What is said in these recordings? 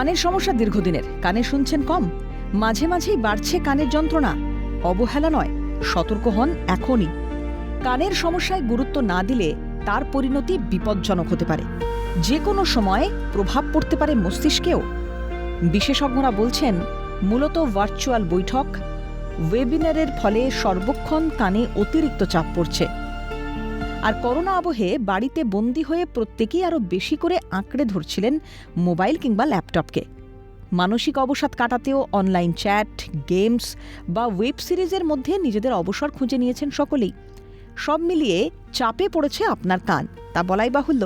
কানের সমস্যা দীর্ঘদিনের, কানে শুনছেন কম। মাঝে মাঝেই বাড়ছে কানের যন্ত্রণা। অবহেলা নয়, সতর্ক হন এখনই। কানের সমস্যায় গুরুত্ব না দিলে তার পরিণতি বিপজ্জনক হতে পারে। যে কোনো সময়ে প্রভাব পড়তে পারে মস্তিষ্কেও। বিশেষজ্ঞরা বলছেন, মূলত ভার্চুয়াল বৈঠক, ওয়েবিনারের ফলে সর্বক্ষণ কানে অতিরিক্ত চাপ পড়ছে। আর করোনা আবহে বাড়িতে বন্দি হয়ে প্রত্যেকেই আরও বেশি করে আঁকড়ে ধরছিলেন মোবাইল কিংবা ল্যাপটপকে। মানসিক অবসাদ কাটাতেও অনলাইন চ্যাট, গেমস বা ওয়েব সিরিজের মধ্যে নিজেদের অবসর খুঁজে নিয়েছেন সকলেই। সব মিলিয়ে চাপে পড়েছে আপনার কান, তা বলাই বাহুল্য।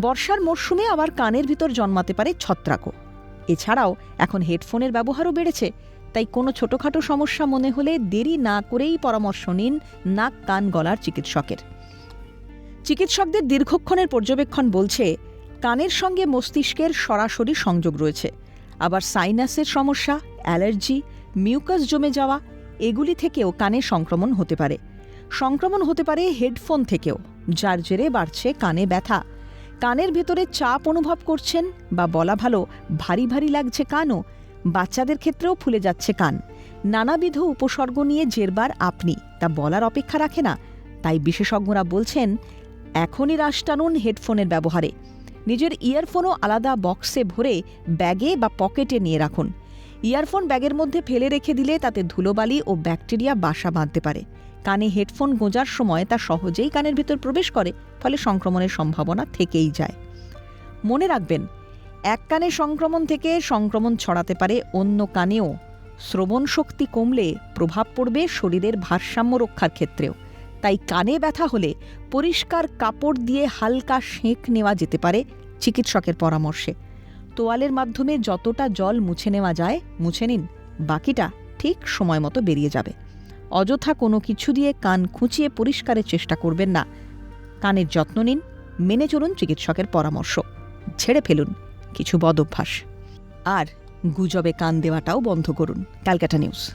বর্ষার মরশুমে আবার কানের ভিতর জন্মাতে পারে ছত্রাকও। এছাড়াও এখন হেডফোনের ব্যবহারও বেড়েছে, তাই কোনো ছোটোখাটো সমস্যা মনে হলে দেরি না করেই পরামর্শ নিন নাক কান গলার চিকিৎসকের। চিকিৎসকদের দীর্ঘক্ষণের পর্যবেক্ষণ বলছে, কানের সঙ্গে মস্তিষ্কের সরাসরি সংযোগ রয়েছে। আবার সাইনাসের সমস্যা, অ্যালার্জি, মিউকাস জমে যাওয়া, এগুলি থেকেও কানে সংক্রমণ হতে পারে। সংক্রমণ হতে পারে হেডফোন থেকেও, যার জেরে বাড়ছে কানে ব্যথা। কানের ভেতরে চাপ অনুভব করছেন বা বলা ভালো, ভারী ভারী লাগছে কানও। বাচ্চাদের ক্ষেত্রেও ফুলে যাচ্ছে কান। নানাবিধ উপসর্গ নিয়ে জেরবার আপনি, তা বলার অপেক্ষা রাখে না। তাই বিশেষজ্ঞরা বলছেন এখনই রাশ টানুন হেডফোনের ব্যবহারে। নিজের ইয়ারফোনও আলাদা বক্সে ভরে ব্যাগে বা পকেটে নিয়ে রাখুন। ইয়ারফোন ব্যাগের মধ্যে ফেলে রেখে দিলে তাতে ধুলোবালি ও ব্যাকটেরিয়া বাসা বাঁধতে পারে। কানে হেডফোন গোঁজার সময় তা সহজেই কানের ভিতর প্রবেশ করে, ফলে সংক্রমণের সম্ভাবনা থেকেই যায়। মনে রাখবেন, এক কানে সংক্রমণ থেকে সংক্রমণ ছড়াতে পারে অন্য কানেও। শ্রবণ শক্তি কমলে প্রভাব পড়বে শরীরের ভারসাম্য রক্ষার ক্ষেত্রেও। তাই কানে ব্যথা হলে পরিষ্কার কাপড় দিয়ে হালকা সেঁক নেওয়া যেতে পারে চিকিৎসকের পরামর্শে। তোয়ালের মাধ্যমে যতটা জল মুছে নেওয়া যায়, মুছে নিন, বাকিটা ঠিক সময় মতো বেরিয়ে যাবে। অযথা কোনো কিছু দিয়ে কান খুঁচিয়ে পরিষ্কারের চেষ্টা করবেন না। কানের যত্ন নিন, মেনে চলুন চিকিৎসকের পরামর্শ। ছেড়ে ফেলুন, কিছু বদ অভ্যাস। আর গুজবে কান দেওয়াটাও বন্ধ করুন, ক্যালকাটা নিউজ।